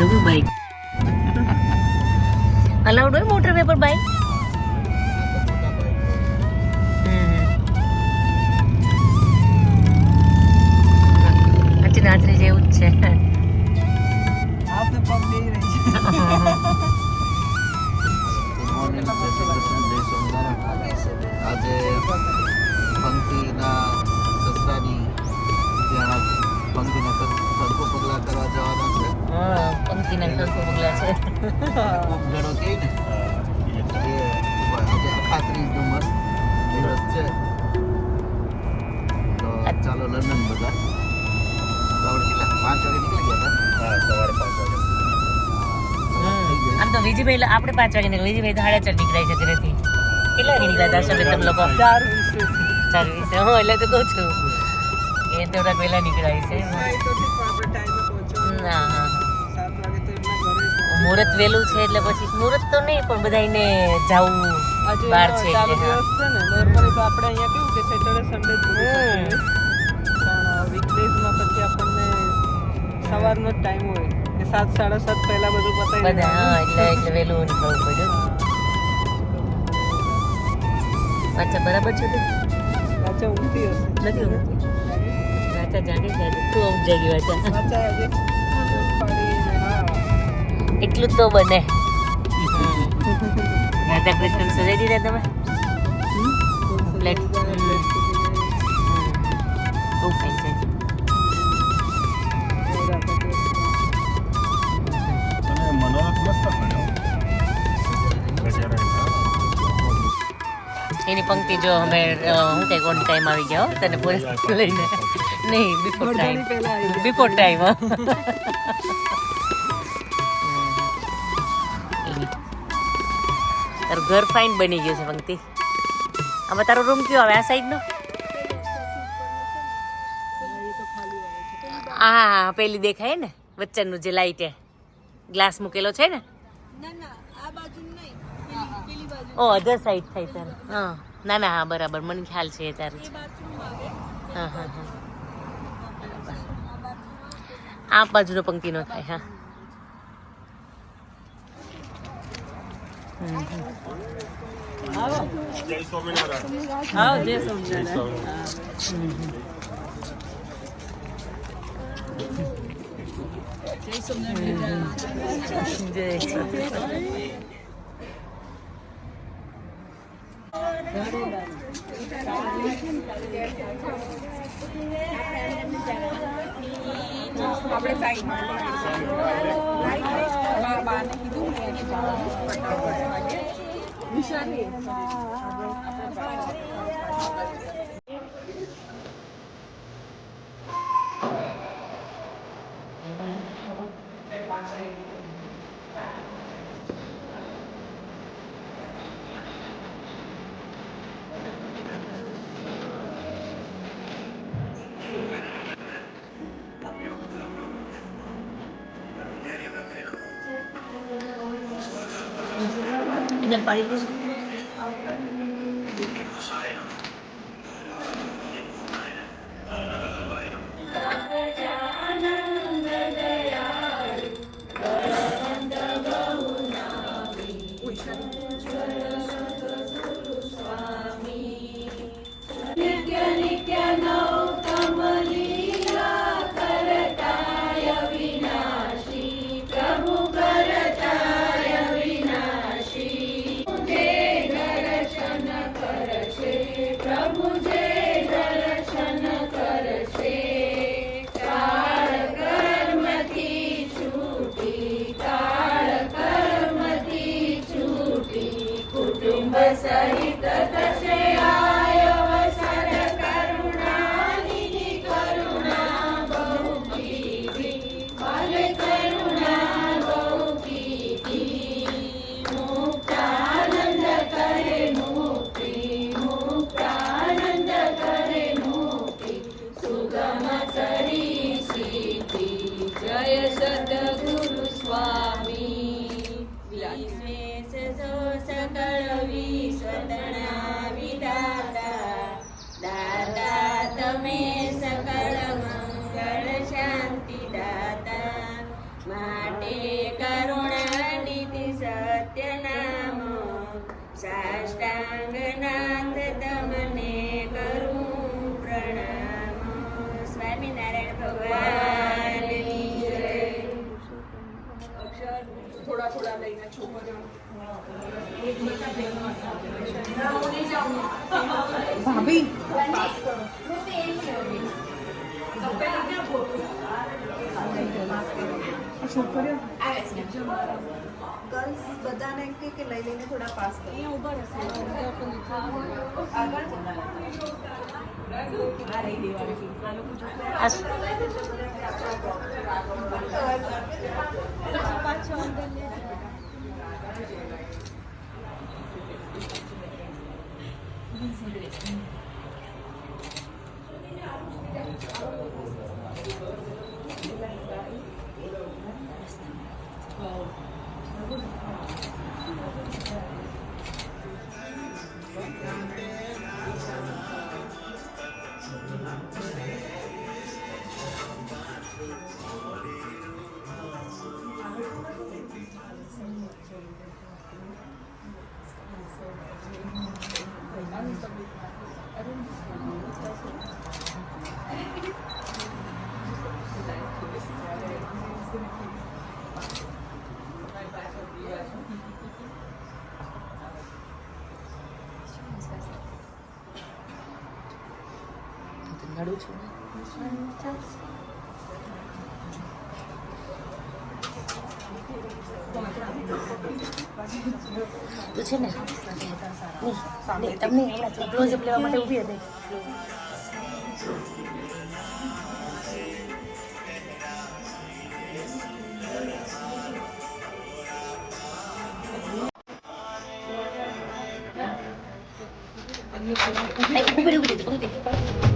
જોયું bike allowed હોય motor paper bike નાચરી જેવું જ છે. આજે પંક્તિના ત્યાં પંક્તિના સરખું પગલાં કરવા જવાના હા. પંક્તિના ખરખું પગલા છે. ખૂબ ને. મસ્ત દિવસ છે. ચાલો લંડન બધા તો કેટલા? પાંચ વાગે નીકળી ગયા હમ. આમ તો વિજયભાઈ આપણે પાંચ વાગે નીકળ્યા. વિજયભાઈ સાડા ચાર નીકળાય છે ઘરેથી. કેટલા વાગે નીકળ્યા દર્શન તમે લોકો? ચાર વીસે ચાર વીસ હું એટલે તો કહું છું. એ થોડાક વહેલા નીકળાય છે. ના મુહૂર્ત વહેલું છે એટલે પછી મુહૂર્ત તો નહીં પણ બધાને જવું બહાર છે ચાલુ એટલે દિવસ છે ને નોર્મલી તો આપણે અહીંયા કેવું કે સેટરડે સન્ડે જ. પણ વીકડેઝમાં પછી આપણને સવારનો જ ટાઈમ હોય. કે સાત સાડા સાત પહેલા બધું પતાવી બધા હા એટલે એટલે વહેલું નીકળવું પડ્યું. અચ્છા બરાબર છે તે પાછા ઊંઘતી હશે. નથી ઊંઘતી. રાચા જાગે છે આજે. તું ઊંઘ જાગી વાચા? હા. એટલું તો બને. રાધા કૃષ્ણ સજાઈ દીધા તમે? એની પંક્તિ જો અમે હું કઈ કોણ ટાઈમ આવી ગયા તને પૂરે લઈને. નહીં બિફોર ટાઈમ બિફોર ટાઈમ ઘર ફાઇન બની ગયું છે પંક્તિ. આમાં તારો રૂમ કયો આવે? આ સાઈડનો હા હા પેલી દેખાય ને? વચ્ચેનું જે લાઈટ ગ્લાસ મૂકેલો છે ને? ઓ અધર સાઈડ થાય તારે. હા. ના ના હા બરાબર. મને ખ્યાલ છે તારે હા હા હા. આ બાજુનો પંક્તિનો થાય હા હમ, હમ. જય સ્વામિનારાયણ હા જય સ્વામિનારાયણ. હા. જય સચિદાનંદ. આપણે સાઈડમાં બા- બાને કીધું Sorry. એને પાડી ગર્લ્સ બધાને કે કે લઈ લઈને થોડા પાસ કરો આ શું? નડું છું તું છે ને નહીં, નહીં, તમને હમણાં ક્લોઝઅપ લેવા માટે ઊભી હતી નહીં, ઊભી રહી, ઊભી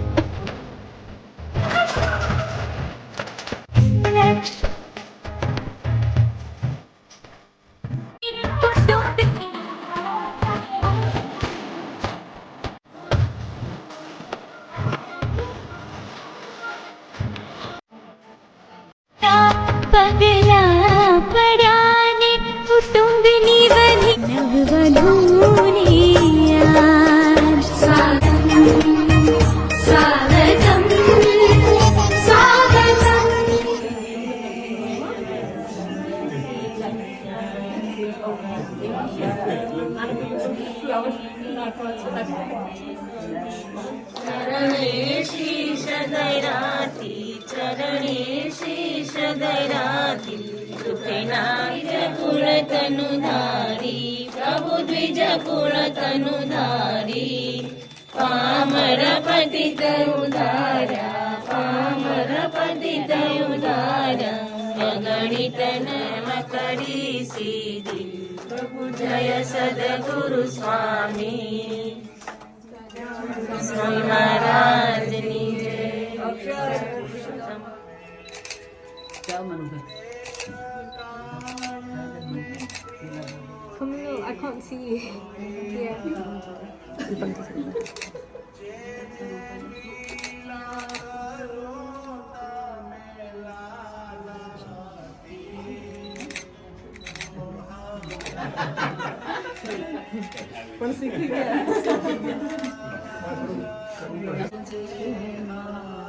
दराति चरणी शिष्य दरा सुखनाय पूर्णी पामर पूर्ण तनुधारी कामरपति कामरपतिगणित न मि प्रभु जय सदगुरु स्वामी महाराजनी Come on, I can't see you. yeah. See? Yeah.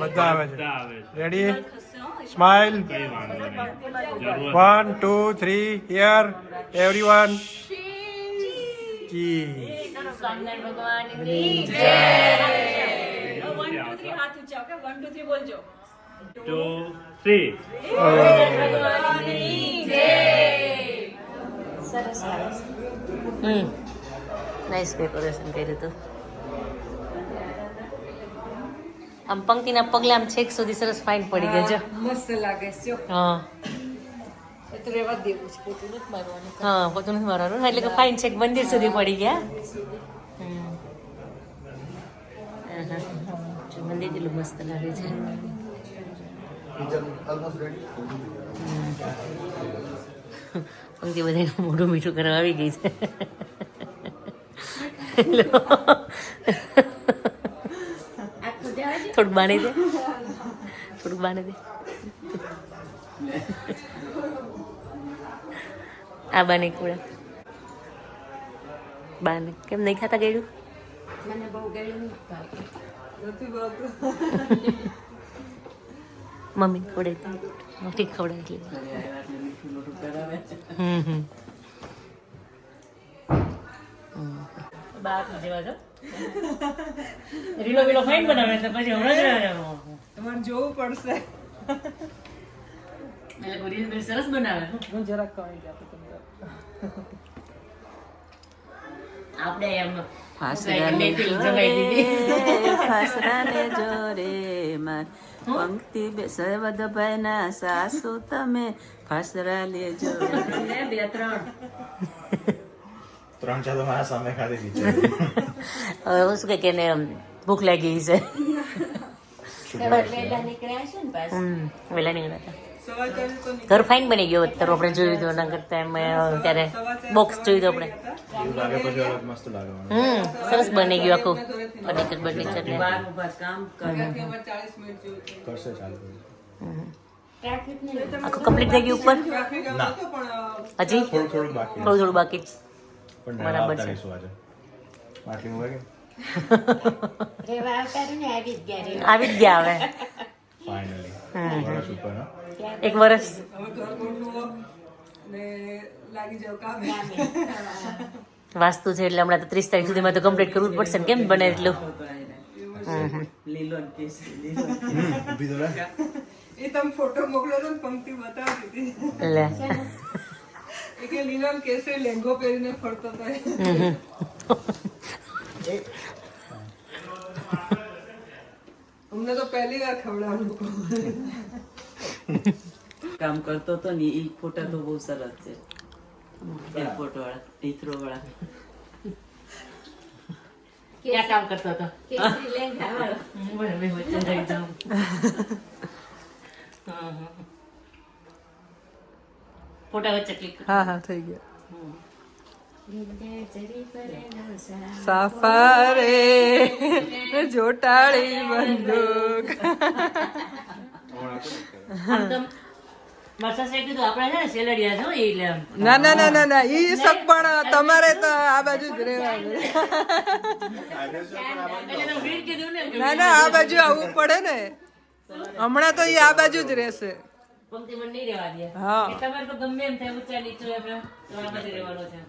બધા આવે છે. Ready smile one two three here everyone જી સ્વામિનારાયણ ભગવાનની two, three. હમ ડેકોરેશન કર્યું હતું આમ પંક્તિના પગલા આમ છેક સુધી સરસ ફાઇન પડી ગયા જો મસ્ત લાગે છે હા તો નથી મારવાનું એટલે કે ફાઇન છેક મંદિર સુધી પડી ગયા મંદિર કેટલું મસ્ત લાગે છે કિચન ઓલમોસ્ટ રેડી પંક્તિ બધાને મોઢું મીઠું કરવા આવી ગઈ છે. થોડુંક બાણી દે. થોડુંક બાણી દે. આ બાને કુડા. બાને. કેમ નહીં ખાતા ગયું નથી ભાવતું. મમ્મી ખવડે મોટી ખવડાવી કરાવે છે હમ હમ. રીલો બીલો ફાઇન બનાવે તો પછી હમણાં તમારે જોવું પડશે. સરસ બનાવે હું જરાક કમાઈ આપું તમને આપણે એમ ફાસરાને જોરે ફાસરાને જોરે માર પંક્તિ બે સર્વદભાઈ ના સાસુ તમે ફાસરા લેજો બે ત્રણ ત્રણ ચાર મારા સામે ખાલી નીચે હવે શું કે એને ભૂખ લાગી છે હમ વેલા નીકળ્યા હતા સવા ચારે તો ઘર ફાઇન બની ગયો અત્યારે આપણે જોયું હતું એના કરતા એમ ત્યારે બોક્સ જોયું હતું આપણે. એવું લાગે પછી અલગ મસ્ત લાગે મને. હમ સરસ બની ગયું આખું ફર્નિચર બર્નિચર આખું કમ્પ્લીટ થઈ ગયું ઉપર? હજી? થોડું થોડું બાકી થોડું થોડું બાકી બરાબર છે. આવી જ ગયા હવે. ફાઇનલી? એક વર્ષ. વાસ્તુ છે એટલે હમણાં તો ત્રીસ તારીખ સુધીમાં તો કમ્પ્લીટ કરવું જ પડશે ને. કેમ બને એટલું. એ તમે ફોટો મોકલો તો પંક્તિ બતાવી દીધી લે. કે લીલો કેસરી લેંગો પહેરીને ફરતો હતો. અમને તો પહેલી વાર ખવડાવ્યું કામ કરતો તો ને એ ફોટા તો બહુ સરસ છે. એરપોર્ટ વાળા હીથરો વાળા ક્યાં કામ કરતો હતો. ફોટા વચ્ચે ક્લિક હા હા થઈ ગયા. સાફારે જોટાળી બંદૂક ને. ના ના ના ના ઈ સબ પણ તમારે તો આ બાજુ જ રહેવાનું એટલે તો વીર કીધું ને ના ના આ બાજુ આવવું પડે ને હમણાં તો ઈ આ બાજુ જ રહેશે પંક્તિ નહીં રહેવા દે હા તમારે તો ગમે એમ થાય ઊંચા નીચે આપણે તો આ બાજુ રહેવાનું છે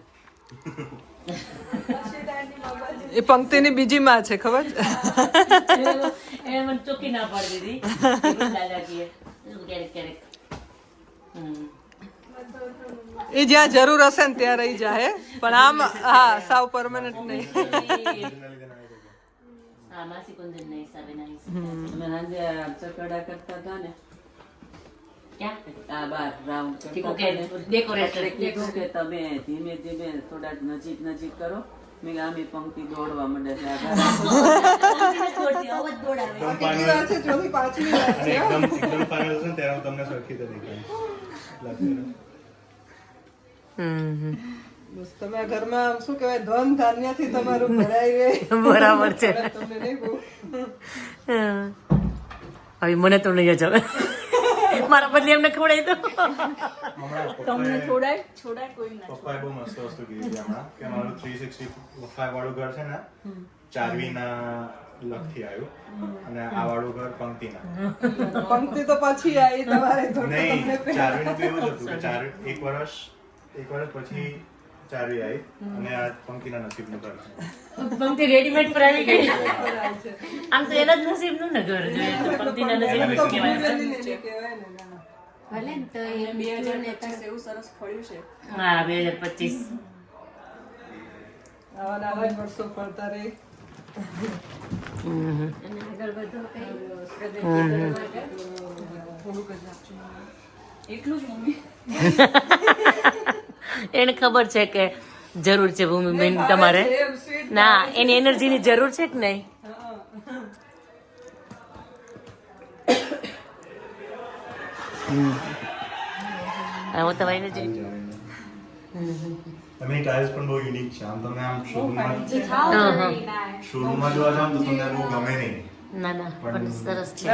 એ પંક્તિની બીજી માં છે ખબર? છે એને મને ચોકી ના પાડી દીધી. એ જ્યાં જરૂર હશે ને ત્યાં રહી જાય પણ આમ હા સાવ પરમાનન્ટ નહીં. હા માસી કુંદન નહીં હિસાબે નહીં. અમે સાંજે ચકડા કરતા હતા ને. તમે ધીમે ધીમે નજીક નજીક કરો. મેં આમે પંક્તિ દોડવા માંડે છે ઘરમાં શું કહેવાય ધન ધાન્યથી તમારું ભરાઈ બરાબર છે. હવે મને તો નહીં જ હવે. મારા બદલે એમને ખવડાવી દો હમણાં પપ્પાએ- પપ્પાએ બહુ મસ્ત વસ્તુ કીધી છે હમણાં કે મારું 365 વાળું ઘર છે ને ચારવીના લખથી આવ્યું. અને આ વાળું ઘર પંક્તિના. પંક્તિ તો પછી આવી તમારે તો નહીં ચારવીનું તો એવું જ હતું કે ચાર એક વર્ષ એક વર્ષ પછી ચારવી આવી અને આ પંક્તિના નસીબનું ઘર છે. પંક્તિ રેડીમેડ પર આવી ગઈ. આમ તો એના જ નસીબનું ને ઘર જોઈએ તો પંક્તિના નસીબનું શું કહેવાય નીચે કહેવાય ને ના. હા બે હજાર પચીસ. આવા ને જ વર્ષો ફરતા રહે. એને ખબર છે કે જરૂર છે ભૂમિબેન તમારે? ના એની એનર્જીની જરૂર છે કે નહીં? હા, હું તમારી એનર્જી તમે ટાઇલ્સ પણ બહુ યુનિક છે. આમ તમે આમ શોરૂમમાં હા હા. શોરૂમમાં જોવા જાવ તો તમને બહુ ગમે નહીં. ના ના પણ સરસ છે.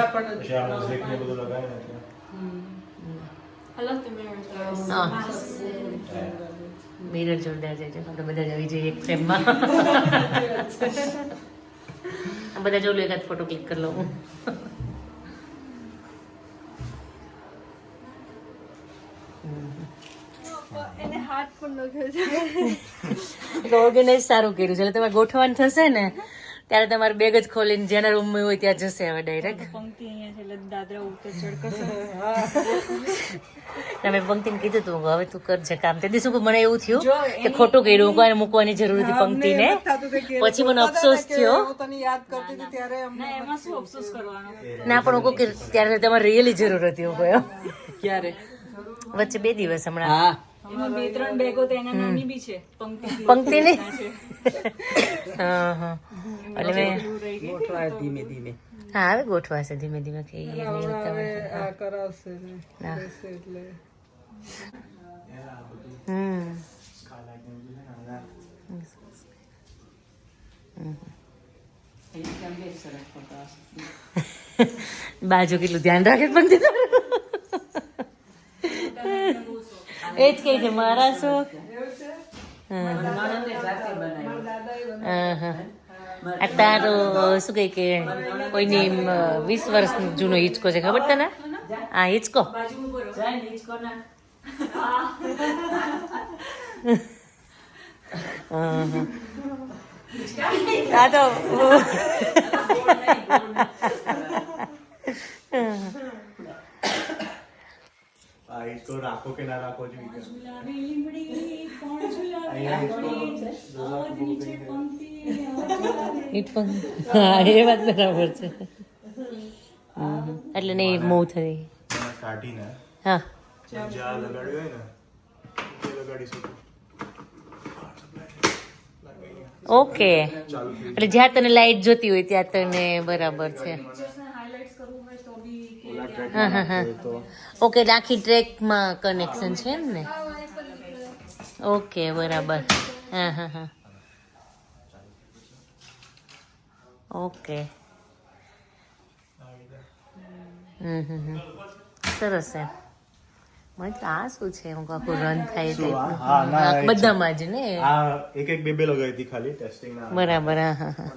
ના મિરર જોરદાર છે આપણે બધા જવી આવી જઈએ એક ફ્રેમમાં. બધા જોઉં લો એકાદ ફોટો ક્લિક કરી લઉં. એને હાથ પણ લખ્યો છે ઓર્ગેનાઇઝ સારું કર્યું છે. એટલે તમે ગોઠવાનું થશે ને? ત્યારે તમારે બેગ જ ખોલીને જેના રૂમમાં હોય ત્યાં જશે હવે ડાયરેક્ટ પંક્તિ અહીંયા છે દાદરા ઉતર ચડકશે તમે પંક્તિને કીધું તું હવે તું કરજે કામ. તે દિવસ મને એવું થયું કે ખોટું કર્યું કોઈને મૂકવાની જરૂર હતી પંક્તિને. પછી મને અફસોસ થયો. યાદ કરતી હતી ત્યારે અમને એમાં શું અફસોસ કરવાનો? ના પણ હું કે ત્યારે તમારે રિયલી જરૂર હતી હું કયો ક્યારે? વચ્ચે બે દિવસ હમણાં. હા. એમાં બે ત્રણ બેગો તો એના નાની બી છે. પંક્તિ પંક્તિની? હા હા. એટલે મેં ગોઠવાય ધીમે ધીમે. હા હવે ગોઠવાશે ધીમે ધીમે કે. આ કરાવશે એટલે. હમ. બાજુ કેટલું ધ્યાન રાખે પંક્તિ એ જ કહે છે મારા શોખ. હા. હા આ તારો શું કહે કે કોઈની વીસ વર્ષ જૂનો હિંચકો છે ખબર તને? આ હિંચકો? હા, હા. આ તો આ હિંચકો રાખો કે ના રાખો જ વિચાર. અહીંયા હિંચકો ઈટ પણ હા એ વાત બરાબર છે. એટલે નહીં મૂવ થઈ. કાઢીને હા. જ્યાં લગાડ્યું હોય ને લગાડી શકો ઓકે. એટલે જ્યાં તને લાઈટ જોતી હોય ત્યાં તને બરાબર છે. ઓકે આખી ટ્રેકમાં કનેક્શન છે એમ ને? ઓકે બરાબર. હા હા હા. ઓકે હમ હમ સરસ છે મને તો આ શું છે? હું આખું રન થાય. એ બધામાં જ ને? એક એક બે બે લગાવી હતી ખાલી ટેસ્ટિંગ બરાબર હા હા હા.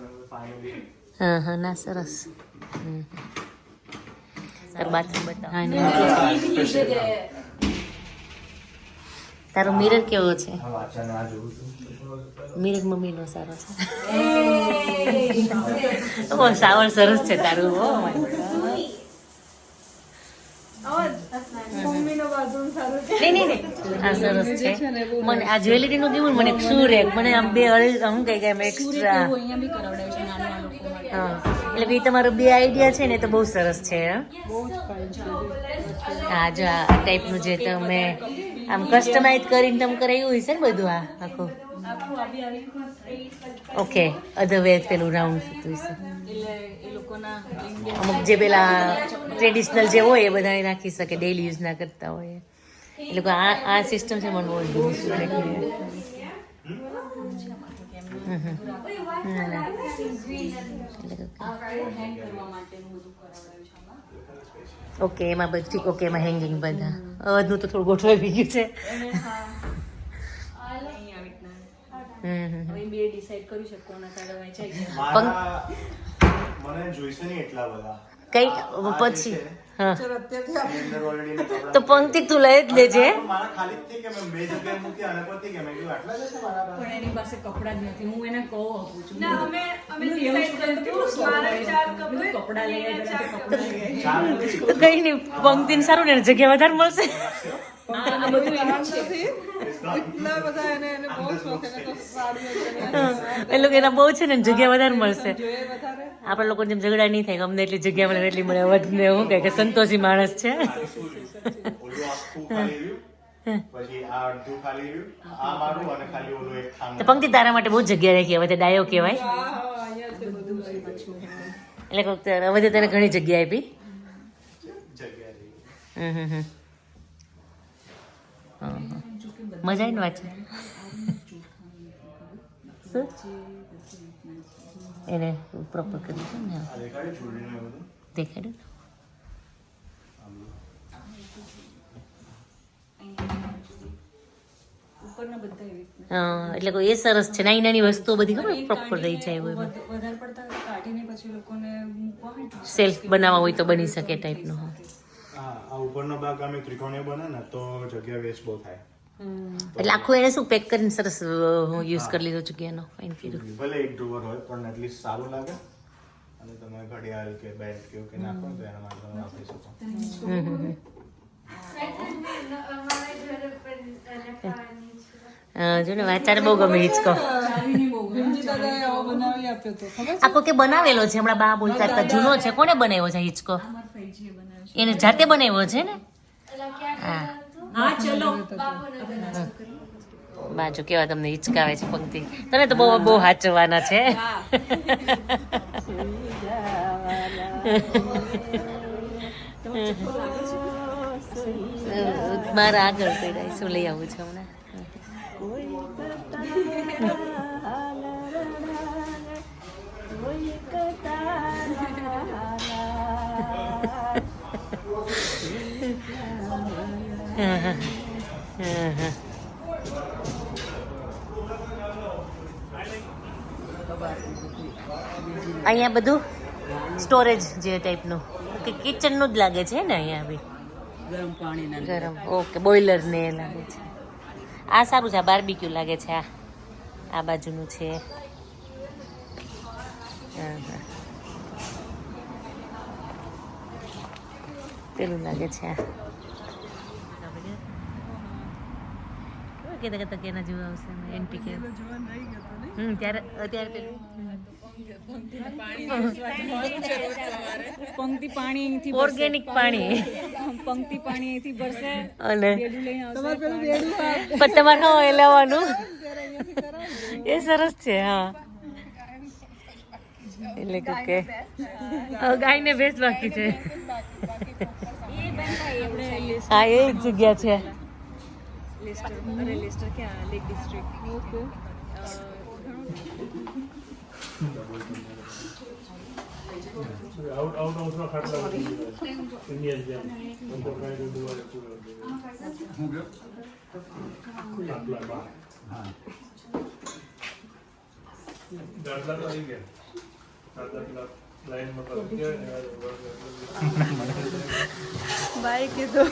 હા હા ના સરસ. હમ. ને. તારો મિરર કેવો છે? મિરર મમ્મી મમ્મીનો સારો છે. ઓ સાવર સરસ છે તારું ઓ મને આ જ્વેલરી નું કેવું મને શું રે? મને આમ બે હું કઈ ગયા એક્સ્ટ્રા એટલે કે તમારો બે આઈડિયા છે ને તો બહુ સરસ છે હા જો આ ટાઈપનું જે તમે આમ કસ્ટમાઇઝ કરીને તમે કરાવ્યું હશે ને બધું આ આખું? ઓકે અધર વે પેલું રાઉન્ડ થતું હશે. અમુક જે પેલા ટ્રેડિશનલ જે હોય એ બધા રાખી શકે ડેઈલી યુઝ ના કરતા હોય. એ લોકો આ આ સિસ્ટમ છે મને બહુ ઓકે એમાં બધું ઠીક ઓકે એમાં હેંગિંગ બધા. અવાજનું તો થોડું ગોઠવાઈ ગયું છે. હમ હમ હવે બે ડિસાઈડ કરી શકો કોના કાઢવા વેચાઈ મને જોઈશે નહીં એટલા બધા. કઈ પછી. હા. તો પંક્તિ તું લઈ જ લેજે. તો કઈ નહીં પંક્તિને સારું ને જગ્યા વધારે મળશે. એટલા એને બહુ એ લોકો એના બહુ છે ને જગ્યા વધારે મળશે. આપણા લોકો જેમ ઝઘડા નહીં થાય ગમે એટલી જગ્યા મળે એટલી મળે વધને હું કહે કે સંતોષી માણસ છે. ઓલું આખું ખાલી રહ્યું? પછી આ અડધું ખાલી રહ્યું? આ મારું અને ખાલી ઓલું એક તો પંક્તિ તારા માટે બહુ જગ્યા રાખી હવે તે ડાયો કહેવાય. હા હા અહીંયા છે બધું એટલે હવે તે તને ઘણી જગ્યા આપી. જગ્યા રહી હમ. હમ હમ. મજા આવી ને વાંચે એને પ્રોપર કરી દીધું ને? દેખાડ્યું એટલે કોઈ એ સરસ છે. નાની નાની વસ્તુઓ બધી ખબર પ્રોપર રહી જાય એવું સેલ્ફ બનાવવા હોય તો બની શકે ટાઈપનો હા. ઉપરનો ભાગ અમે ત્રિકોણીય બને ને તો જગ્યા વેસ્ટ બહુ થાય. એટલે આખું એને શું પેક કરીને સરસ હું યુઝ કરી લીધો જગ્યાનો ફાઇન કર્યું ભલે એક ડ્રોવર હોય પણ એટલીસ્ટ સારું લાગે. અને તમે ઘડિયાળ કે બેલ્ટ કે કે નાખો તો એના માટે તમે વાપરી શકો. જો ને વાચાને બહુ ગમે હિચકો આખો કે બનાવેલો છે? હમણાં બા બોલતા હતા જૂનો છે? કોને બનાવ્યો છે? હિચકો. એને જાતે બનાવ્યો છે ને? હા. બાજુ કેવા તમને હિચકાવે છે પંક્તિ. તને તો બહુ બહુ હાચવાના છે. મારા આગળ પડ્યા શું લઈ આવું છું હમણાં. અહીંયા બધું સ્ટોરેજ જે ટાઈપનું કે કિચનનું જ લાગે છે ને અહીંયા બી? ગરમ પાણી ગરમ ઓકે બોઈલર ને એ લાગે છે. આ સારું છે આ બાર્બીક્યુ લાગે છે આ. આ બાજુનું છે. પેલું લાગે છે આ કેવું કહેતા કહેતા કે એના જેવું આવશે એન્ટી કે હમ ત્યારે અત્યારે પેલું. પંક્તિ પાણી ઓર્ગેનિક પાણી. પંક્તિ પાણી અહીંથી ભરશે. અને? બેડું લઈને આવશે પણ. તમારે ન લેવાનું એ સરસ છે હા. એટલે કે ગાયને ભેંસ બાકી છે. હા એ જ જગ્યા છે. લેસ્ટર અરે લેસ્ટર ક્યાં? Lake District okay out out હાઉસમાં ખાટલા ઇન્ડિયન જેમ તો પૂરો તો આવી ગયા કીધું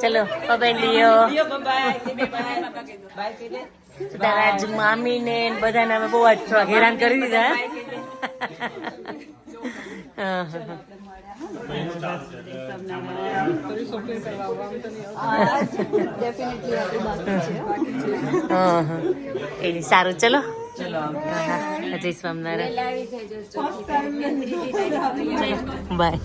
ચાલે પકડી લ્યો. તારા આજ મામી ને બધાને અમે બહુ જ હેરાન કરી દીધા હા, હા, હા. ફરી શોપિંગ કરવા આવો આમ તો નહીં આવતું. ડેફિનેટલી આપણે બાકી છે હા, હા. એની સારું ચલો. જય સ્વામિનારાયણ. બાય